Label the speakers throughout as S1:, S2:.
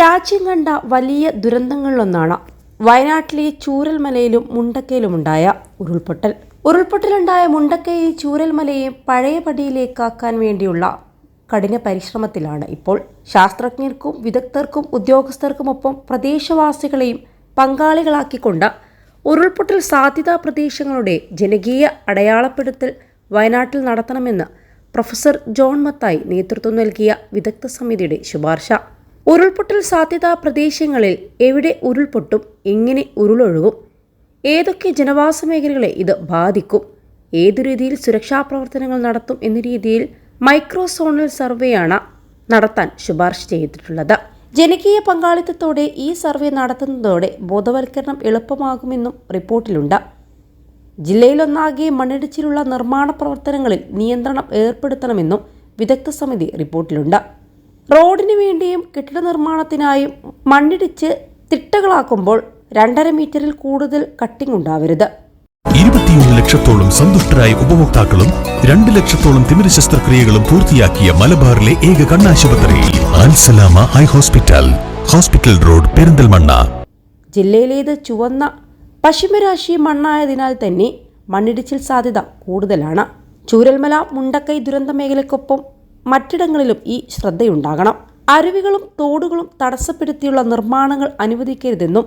S1: രാജ്യം കണ്ട വലിയ ദുരന്തങ്ങളിലൊന്നാണ് വയനാട്ടിലെ ചൂരൽമലയിലും മുണ്ടക്കയിലുമുണ്ടായ ഉരുൾപൊട്ടൽ. ഉരുൾപൊട്ടലുണ്ടായ മുണ്ടക്കയെയും ചൂരൽമലയെ പഴയ പടിയിലേക്കാക്കാൻ വേണ്ടിയുള്ള കഠിന പരിശ്രമത്തിലാണ് ഇപ്പോൾ. ശാസ്ത്രജ്ഞർക്കും വിദഗ്ധർക്കും ഉദ്യോഗസ്ഥർക്കുമൊപ്പം പ്രദേശവാസികളെയും പങ്കാളികളാക്കിക്കൊണ്ട് ഉരുൾപൊട്ടൽ സാധ്യതാ പ്രദേശങ്ങളുടെ ജനകീയ അടയാളപ്പെടുത്തൽ വയനാട്ടിൽ നടത്തണമെന്ന് പ്രൊഫസർ ജോൺ മത്തായി നേതൃത്വം നൽകിയ വിദഗ്ധ സമിതിയുടെ ശുപാർശ. ഉരുൾപൊട്ടൽ സാധ്യതാ പ്രദേശങ്ങളിൽ എവിടെ ഉരുൾപൊട്ടും എങ്ങനെ ഉരുളൊഴുകും ഏതൊക്കെ ജനവാസ മേഖലകളെ ഇത് ബാധിക്കും ഏതു രീതിയിൽ സുരക്ഷാ പ്രവർത്തനങ്ങൾ നടത്തും എന്ന രീതിയിൽ മൈക്രോസോണൽ സർവേയാണ് നടത്താൻ ശുപാർശ ചെയ്തിട്ടുള്ളത്. ജനകീയ പങ്കാളിത്തത്തോടെ ഈ സർവേ നടത്തുന്നതോടെ ബോധവൽക്കരണം എളുപ്പമാകുമെന്നും റിപ്പോർട്ടിലുണ്ട്. ജില്ലയിലൊന്നാകെ മണ്ണിടിച്ചിലുള്ള നിർമ്മാണ പ്രവർത്തനങ്ങളിൽ നിയന്ത്രണം ഏർപ്പെടുത്തണമെന്നും വിദഗ്ധ സമിതി റിപ്പോർട്ടിലുണ്ട്. റോഡിനു വേണ്ടിയും കെട്ടിട നിർമ്മാണത്തിനായും മണ്ണിടിച്ച് തിട്ടകളാക്കുമ്പോൾ രണ്ടര മീറ്ററിൽ കൂടുതൽ കട്ടിംഗ് ഉണ്ടാവരുത്.
S2: ഇരുപത്തിയൊന്ന് ലക്ഷത്തോളം സന്തുഷ്ടരായ ഉപഭോക്താക്കളും രണ്ട് ലക്ഷത്തോളം തിമിര ശസ്ത്രക്രിയകളും പൂർത്തിയാക്കിയ മലബാറിലെ ഏക കണ്ണാശുപത്രി ആൻസലാമ eye hospital hospital road Perinthalmanna.
S1: ജില്ലയിലേത് ചുവന്ന പശ്ചിമരാശി മണ്ണായതിനാൽ തന്നെ മണ്ണിടിച്ചിൽ സാധ്യത കൂടുതലാണ്. ചൂരൽമല മുണ്ടക്കൈ ദുരന്ത മേഖലയ്ക്കൊപ്പം മറ്റിടങ്ങളിലും ഈ ശ്രദ്ധയുണ്ടാകണം. അരുവികളും തോടുകളും തടസ്സപ്പെടുത്തിയുള്ള നിർമ്മാണങ്ങൾ അനുവദിക്കരുതെന്നും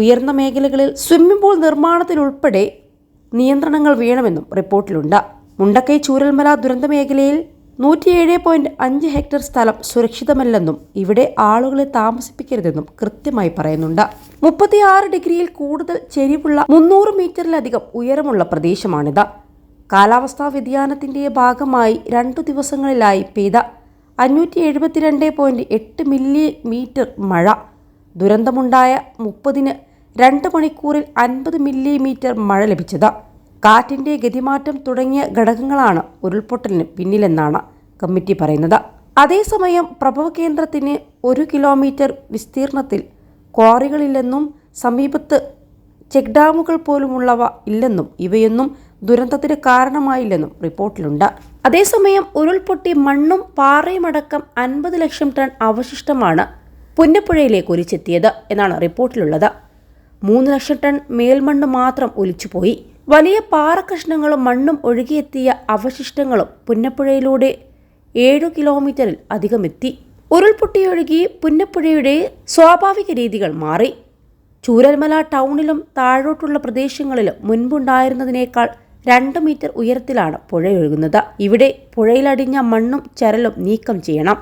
S1: ഉയർന്ന മേഖലകളിൽ സ്വിമ്മിംഗ് പൂൾ നിർമ്മാണത്തിലുൾപ്പെടെ നിയന്ത്രണങ്ങൾ വേണമെന്നും റിപ്പോർട്ടിലുണ്ട്. മുണ്ടക്കൈ ചൂരൽമല ദുരന്ത മേഖലയിൽ നൂറ്റിയേഴ് പോയിന്റ് അഞ്ച് ഹെക്ടർ സ്ഥലം സുരക്ഷിതമല്ലെന്നും ഇവിടെ ആളുകളെ താമസിപ്പിക്കരുതെന്നും കൃത്യമായി പറയുന്നുണ്ട്. മുപ്പത്തിയാറ് ഡിഗ്രിയിൽ കൂടുതൽ ചെരിവുള്ള മുന്നൂറ് മീറ്ററിലധികം ഉയരമുള്ള പ്രദേശമാണിത്. കാലാവസ്ഥാ വ്യതിയാനത്തിന്റെ ഭാഗമായി രണ്ടു ദിവസങ്ങളിലായി പെയ്ത അഞ്ഞൂറ്റി എഴുപത്തിരണ്ട് പോയിന്റ് എട്ട് മില്ലി മീറ്റർ മഴ. ദുരന്തമുണ്ടായ മുപ്പതിന് രണ്ട് മണിക്കൂറിൽ അൻപത് മില്ലിമീറ്റർ മഴ ലഭിച്ചത്. കാറ്റിന്റെ ഗതിമാറ്റം തുടങ്ങിയ ഘടകങ്ങളാണ് ഉരുൾപൊട്ടലിന് പിന്നിലെന്നാണ് കമ്മിറ്റി പറയുന്നത്. അതേസമയം പ്രഭവ കേന്ദ്രത്തിന് ഒരു കിലോമീറ്റർ വിസ്തീർണത്തിൽ ക്വാറികളില്ലെന്നും സമീപത്ത് ചെക്ക് ഡാമുകൾ പോലുമുള്ളവ ഇല്ലെന്നും ഇവയൊന്നും ദുരന്തത്തിന് കാരണമായില്ലെന്നും റിപ്പോർട്ടിലുണ്ട്. അതേസമയം ഉരുൾപൊട്ടി മണ്ണും പാറയും അടക്കം അൻപത് ലക്ഷം ടൺ അവശിഷ്ടമാണ് പുന്നപ്പുഴയിലേക്ക് ഒലിച്ചെത്തിയത് എന്നാണ് റിപ്പോർട്ടിലുള്ളത്. മൂന്ന് ലക്ഷം ടൺ മേൽമണ്ണ് മാത്രം ഒലിച്ചുപോയി. വലിയ പാറക്കഷ്ണങ്ങളും മണ്ണും ഒഴുകിയെത്തിയ അവശിഷ്ടങ്ങളും പുന്നപ്പുഴയിലൂടെ ഏഴു കിലോമീറ്ററിൽ അധികമെത്തി. ഉരുൾപൊട്ടിയൊഴുകി പുന്നപ്പുഴയുടെ സ്വാഭാവിക രീതികൾ മാറി. ചൂരൽമല ടൗണിലും താഴോട്ടുള്ള പ്രദേശങ്ങളിലും മുൻപുണ്ടായിരുന്നതിനേക്കാൾ രണ്ട് മീറ്റർ ഉയരത്തിലാണ് പുഴയൊഴുകുന്നത് ഇവിടെ പുഴയിലടിഞ്ഞ മണ്ണും ചരലും നീക്കം ചെയ്യണം.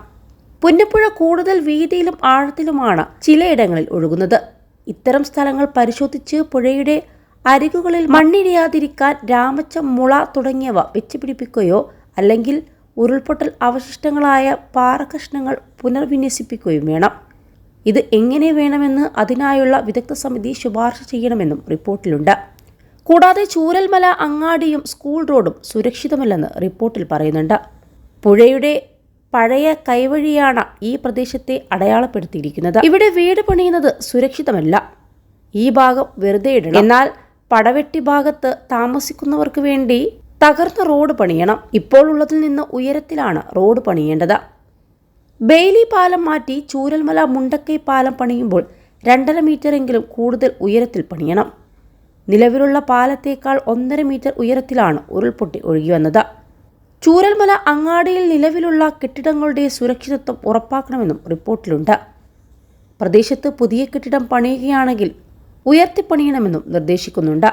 S1: പുന്നപ്പുഴ കൂടുതൽ വീതിയിലും ആഴത്തിലുമാണ് ചിലയിടങ്ങളിൽ ഒഴുകുന്നത്. ഇത്തരം സ്ഥലങ്ങൾ പരിശോധിച്ച് പുഴയുടെ അരികുകളിൽ മണ്ണിടിയാതിരിക്കാൻ രാമച്ച മുള തുടങ്ങിയവ വെച്ചുപിടിപ്പിക്കുകയോ അല്ലെങ്കിൽ ഉരുൾപൊട്ടൽ അവശിഷ്ടങ്ങളായ പാറകഷ്ണങ്ങൾ പുനർവിന്യസിപ്പിക്കുകയും വേണം. ഇത് എങ്ങനെ വേണമെന്ന് അതിനായുള്ള വിദഗ്ധ സമിതി ശുപാർശ ചെയ്യണമെന്നും റിപ്പോർട്ടിലുണ്ട്. കൂടാതെ ചൂരൽമല അങ്ങാടിയും സ്കൂൾ റോഡും സുരക്ഷിതമല്ലെന്ന് റിപ്പോർട്ടിൽ പറയുന്നുണ്ട്. പുഴയുടെ പഴയ കൈവഴിയാണ് ഈ പ്രദേശത്തെ അടയാളപ്പെടുത്തിയിരിക്കുന്നത്. ഇവിടെ വീട് പണിയുന്നത് സുരക്ഷിതമല്ല. ഈ ഭാഗം വെറുതെ ഇടണം. എന്നാൽ പടവെട്ടി ഭാഗത്ത് താമസിക്കുന്നവർക്ക് വേണ്ടി തകർന്ന റോഡ് പണിയണം. ഇപ്പോൾ ഉള്ളതിൽ നിന്ന് ഉയരത്തിലാണ് റോഡ് പണിയേണ്ടത്. ബെയിലി പാലം മാറ്റി ചൂരൽമല മുണ്ടക്കൈ പാലം പണിയുമ്പോൾ രണ്ടര മീറ്ററെങ്കിലും കൂടുതൽ ഉയരത്തിൽ പണിയണം. നിലവിലുള്ള പാലത്തേക്കാൾ ഒന്നര മീറ്റർ ഉയരത്തിലാണ് ഉരുൾപൊട്ടി ഒഴുകി വന്നത്. ചൂരൽമല അങ്ങാടിയിൽ നിലവിലുള്ള കെട്ടിടങ്ങളുടെ സുരക്ഷിതത്വം ഉറപ്പാക്കണമെന്നും റിപ്പോർട്ടിലുണ്ട്. പ്രദേശത്ത് പുതിയ കെട്ടിടം പണിയുകയാണെങ്കിൽ ഉയർത്തിപ്പണിയണമെന്നും നിർദ്ദേശിക്കുന്നുണ്ട്.